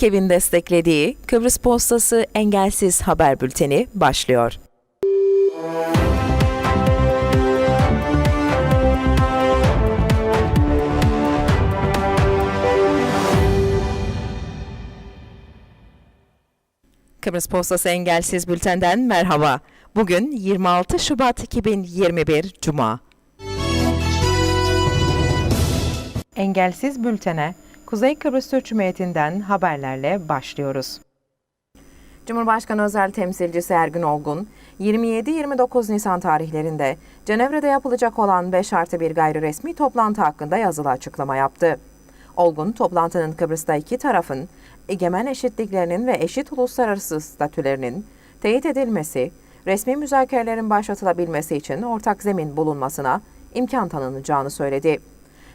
KİKEV'in desteklediği Kıbrıs Postası Engelsiz Haber Bülteni başlıyor. Kıbrıs Postası Engelsiz Bülten'den merhaba. Bugün 26 Şubat 2021 Cuma. Engelsiz Bülten'e Kuzey Kıbrıs Türk Cumhuriyeti'nden haberlerle başlıyoruz. Cumhurbaşkanı Özel Temsilcisi Ergün Olgun, 27-29 Nisan tarihlerinde Cenevre'de yapılacak olan 5 artı 1 gayri resmi toplantı hakkında yazılı açıklama yaptı. Olgun, toplantının Kıbrıs'ta iki tarafın egemen eşitliklerinin ve eşit uluslararası statülerinin teyit edilmesi, resmi müzakerelerin başlatılabilmesi için ortak zemin bulunmasına imkan tanınacağını söyledi.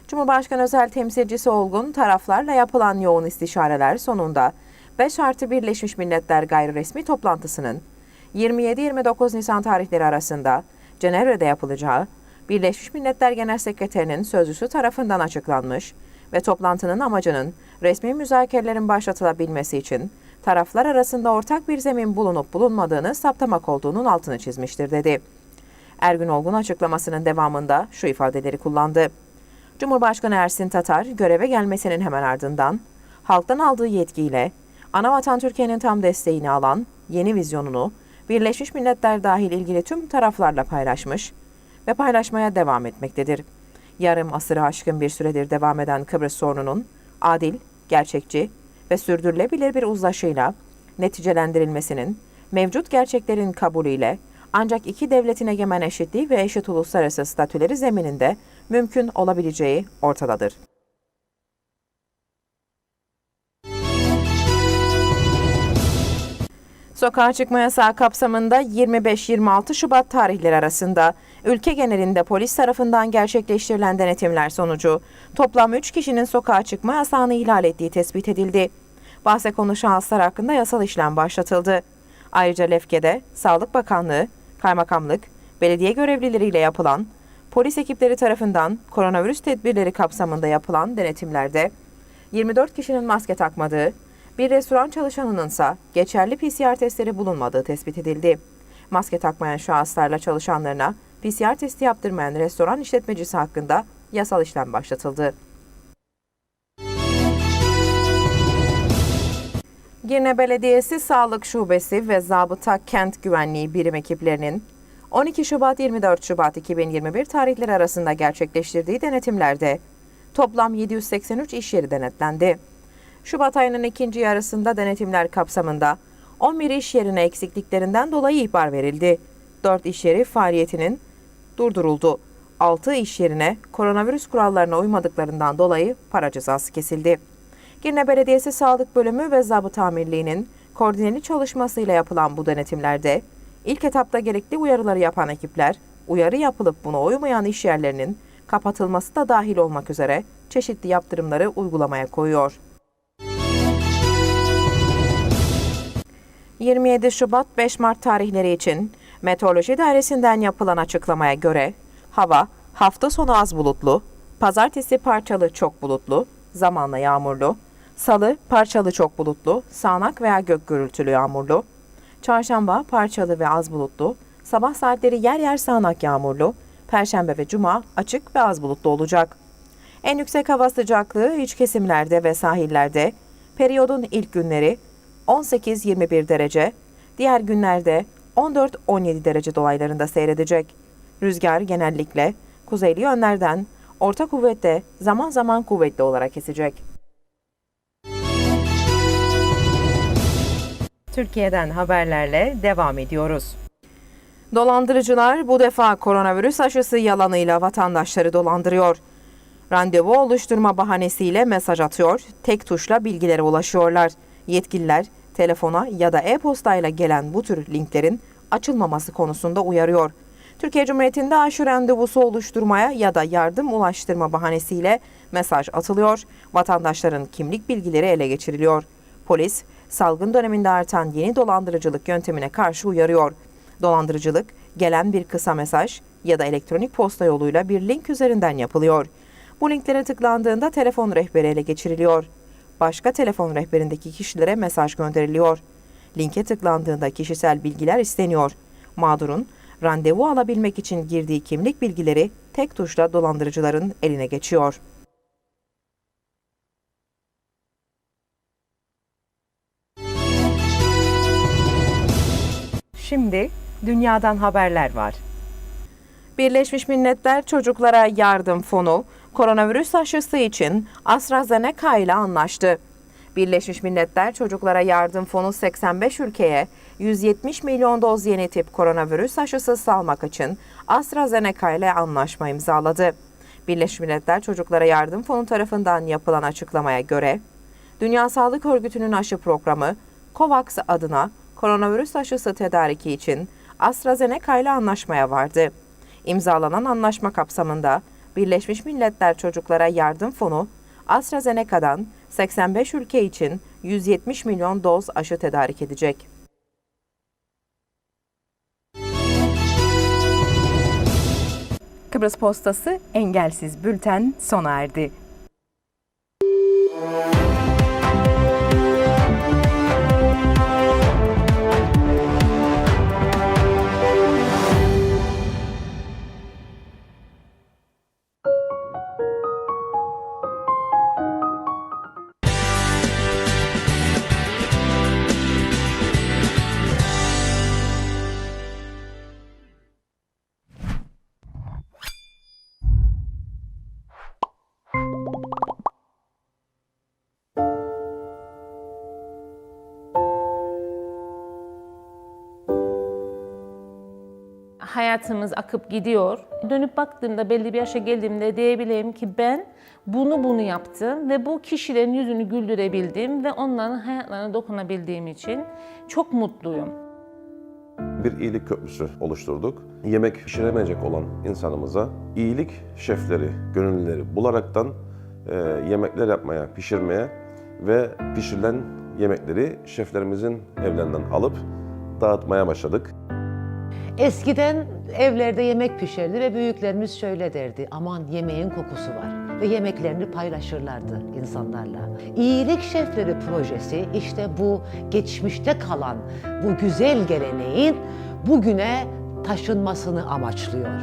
Cumhurbaşkanı özel temsilcisi Olgun, taraflarla yapılan yoğun istişareler sonunda 5 artı Birleşmiş Milletler gayri resmi toplantısının 27-29 Nisan tarihleri arasında Cenevre'de yapılacağı Birleşmiş Milletler Genel Sekreterinin sözcüsü tarafından açıklanmış ve toplantının amacının resmi müzakerelerin başlatılabilmesi için taraflar arasında ortak bir zemin bulunup bulunmadığını saptamak olduğunun altını çizmiştir dedi. Ergün Olgun açıklamasının devamında şu ifadeleri kullandı. Cumhurbaşkanı Ersin Tatar göreve gelmesinin hemen ardından halktan aldığı yetkiyle Anavatan Türkiye'nin tam desteğini alan yeni vizyonunu Birleşmiş Milletler dahil ilgili tüm taraflarla paylaşmış ve paylaşmaya devam etmektedir. Yarım asırı aşkın bir süredir devam eden Kıbrıs sorununun adil, gerçekçi ve sürdürülebilir bir uzlaşıyla neticelendirilmesinin mevcut gerçeklerin kabulüyle ancak iki devletin egemen eşitliği ve eşit uluslararası statüleri zemininde mümkün olabileceği ortadadır. Sokağa çıkma yasağı kapsamında 25-26 Şubat tarihleri arasında ülke genelinde polis tarafından gerçekleştirilen denetimler sonucu toplam 3 kişinin sokağa çıkma yasağını ihlal ettiği tespit edildi. Bahse konu şahıslar hakkında yasal işlem başlatıldı. Ayrıca Lefke'de Sağlık Bakanlığı, Kaymakamlık, belediye görevlileriyle yapılan, polis ekipleri tarafından koronavirüs tedbirleri kapsamında yapılan denetimlerde 24 kişinin maske takmadığı, bir restoran çalışanının ise geçerli PCR testleri bulunmadığı tespit edildi. Maske takmayan şahıslarla çalışanlarına PCR testi yaptırmayan restoran işletmecisi hakkında yasal işlem başlatıldı. Girne Belediyesi Sağlık Şubesi ve Zabıta Kent Güvenliği Birim ekiplerinin 12 Şubat 24 Şubat 2021 tarihleri arasında gerçekleştirdiği denetimlerde toplam 783 iş yeri denetlendi. Şubat ayının ikinci yarısında denetimler kapsamında 11 iş yerine eksikliklerinden dolayı ihbar verildi. 4 iş yeri faaliyetinin durduruldu. 6 iş yerine koronavirüs kurallarına uymadıklarından dolayı para cezası kesildi. Girne Belediyesi Sağlık Bölümü ve Zabıta Amirliği'nin koordineli çalışmasıyla yapılan bu denetimlerde ilk etapta gerekli uyarıları yapan ekipler, uyarı yapılıp buna uymayan iş yerlerinin kapatılması da dahil olmak üzere çeşitli yaptırımları uygulamaya koyuyor. 27 Şubat 5 Mart tarihleri için Meteoroloji Dairesi'nden yapılan açıklamaya göre hava hafta sonu az bulutlu, pazartesi parçalı çok bulutlu, zamanla yağmurlu, salı parçalı çok bulutlu, sağanak veya gök gürültülü yağmurlu, çarşamba parçalı ve az bulutlu, sabah saatleri yer yer sağanak yağmurlu, perşembe ve cuma açık ve az bulutlu olacak. En yüksek hava sıcaklığı iç kesimlerde ve sahillerde, periyodun ilk günleri 18-21 derece, diğer günlerde 14-17 derece dolaylarında seyredecek. Rüzgar genellikle kuzeyli yönlerden orta kuvvette zaman zaman kuvvetli olarak esecek. Türkiye'den haberlerle devam ediyoruz. Dolandırıcılar bu defa koronavirüs aşısı yalanıyla vatandaşları dolandırıyor. Randevu oluşturma bahanesiyle mesaj atıyor, tek tuşla bilgilere ulaşıyorlar. Yetkililer telefona ya da e-postayla gelen bu tür linklerin açılmaması konusunda uyarıyor. Türkiye Cumhuriyeti'nde aşı randevusu oluşturmaya ya da yardım ulaştırma bahanesiyle mesaj atılıyor, vatandaşların kimlik bilgileri ele geçiriliyor. Polis, salgın döneminde artan yeni dolandırıcılık yöntemine karşı uyarıyor. Dolandırıcılık, gelen bir kısa mesaj ya da elektronik posta yoluyla bir link üzerinden yapılıyor. Bu linklere tıklandığında telefon rehberi ele geçiriliyor. başka telefon rehberindeki kişilere mesaj gönderiliyor. Linke tıklandığında kişisel bilgiler isteniyor. Mağdurun randevu alabilmek için girdiği kimlik bilgileri tek tuşla dolandırıcıların eline geçiyor. Şimdi dünyadan haberler var. Birleşmiş Milletler Çocuklara Yardım Fonu, koronavirüs aşısı için AstraZeneca ile anlaştı. Birleşmiş Milletler Çocuklara Yardım Fonu 85 ülkeye 170 milyon doz yeni tip koronavirüs aşısı salmak için AstraZeneca ile anlaşma imzaladı. Birleşmiş Milletler Çocuklara Yardım Fonu tarafından yapılan açıklamaya göre, Dünya Sağlık Örgütü'nün aşı programı COVAX adına koronavirüs aşısı tedariki için AstraZeneca ile anlaşmaya vardı. İmzalanan anlaşma kapsamında Birleşmiş Milletler Çocuklara Yardım Fonu, AstraZeneca'dan 85 ülke için 170 milyon doz aşı tedarik edecek. Kıbrıs Postası engelsiz bülten sona erdi. Hayatımız akıp gidiyor. Dönüp baktığımda belli bir yaşa geldiğimde diyebileyim ki ben bunu bunu yaptım ve bu kişilerin yüzünü güldürebildim ve onların hayatlarına dokunabildiğim için çok mutluyum. Bir iyilik köprüsü oluşturduk. Yemek pişiremeyecek olan insanımıza iyilik şefleri, gönüllüleri bularaktan e, yemekler yapmaya, pişirmeye ve pişirilen yemekleri şeflerimizin evlerinden alıp dağıtmaya başladık. Eskiden evlerde yemek pişerdi ve büyüklerimiz şöyle derdi. Aman yemeğin kokusu var. Ve yemeklerini paylaşırlardı insanlarla. İyilik Şefleri projesi işte bu geçmişte kalan bu güzel geleneğin bugüne taşınmasını amaçlıyor.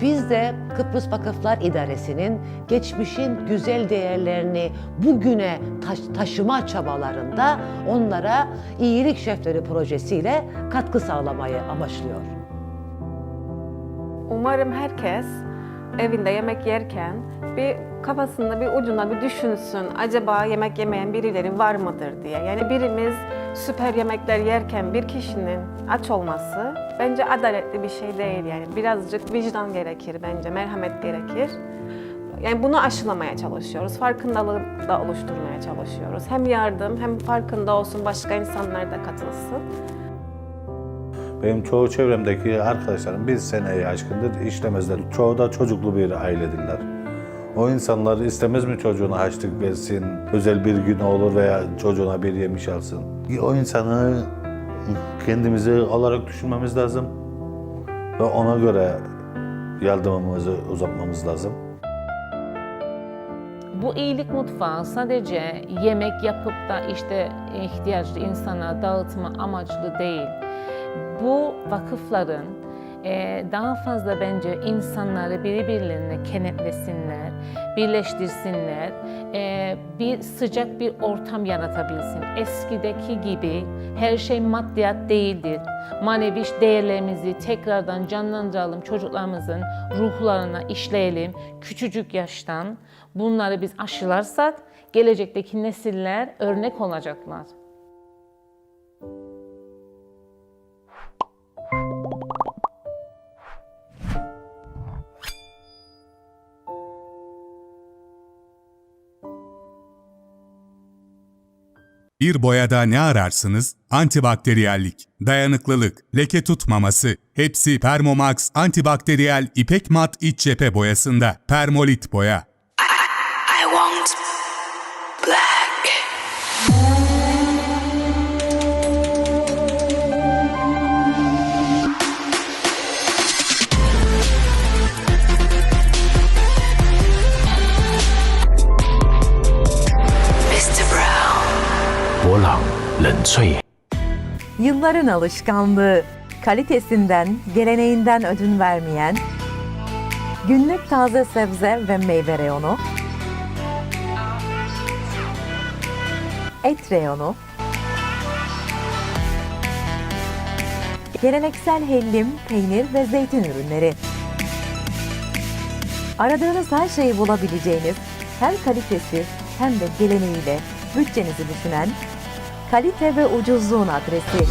Biz de Kıbrıs Vakıflar İdaresi'nin geçmişin güzel değerlerini bugüne taş- taşıma çabalarında onlara İyilik Şefleri projesiyle katkı sağlamayı amaçlıyor. Umarım herkes evinde yemek yerken bir kafasında bir ucunda bir düşünsün. Acaba yemek yemeyen birileri var mıdır diye. Yani birimiz süper yemekler yerken bir kişinin aç olması bence adaletli bir şey değil. Yani birazcık vicdan gerekir bence, merhamet gerekir. Yani bunu aşılamaya çalışıyoruz. Farkındalığı da oluşturmaya çalışıyoruz. Hem yardım hem farkında olsun başka insanlar da katılsın. Benim çoğu çevremdeki arkadaşlarım bir seneyi aşkındır işlemezler. Çoğu da çocuklu bir ailedirler. O insanlar istemez mi çocuğuna haçlık versin, özel bir gün olur veya çocuğuna bir yemiş alsın. O insanı kendimizi olarak düşünmemiz lazım ve ona göre yardımımızı uzatmamız lazım. Bu iyilik mutfağı sadece yemek yapıp da işte ihtiyaçlı insana dağıtma amaçlı değil. Bu vakıfların e, daha fazla bence insanları birbirlerine kenetlesinler, birleştirsinler, e, bir sıcak bir ortam yaratabilsin. Eskideki gibi her şey maddiyat değildir. Manevi değerlerimizi tekrardan canlandıralım, çocuklarımızın ruhlarına işleyelim. Küçücük yaştan bunları biz aşılarsak gelecekteki nesiller örnek olacaklar. Bir boyada ne ararsınız? Antibakteriyellik, dayanıklılık, leke tutmaması hepsi Permomax antibakteriyel ipek mat iç cephe boyasında. Permolit boya. 冷萃。Yılların alışkanlığı, kalitesinden, geleneğinden ödün vermeyen, günlük taze sebze ve meyve reyonu, et reyonu, geleneksel hellim, peynir ve zeytin ürünleri. Aradığınız her şeyi bulabileceğiniz, hem kalitesi hem de geleneğiyle bütçenizi düşünen kalite ve ucuzluğun adresi.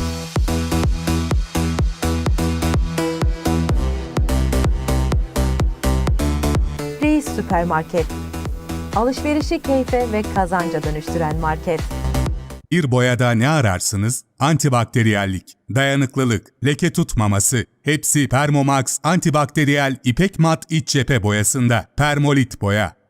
Reis Süpermarket. Alışverişi keyfe ve kazanca dönüştüren market. Bir boyada ne ararsınız? Antibakteriyellik, dayanıklılık, leke tutmaması hepsi Permomax antibakteriyel ipek mat iç cephe boyasında. Permolit boya.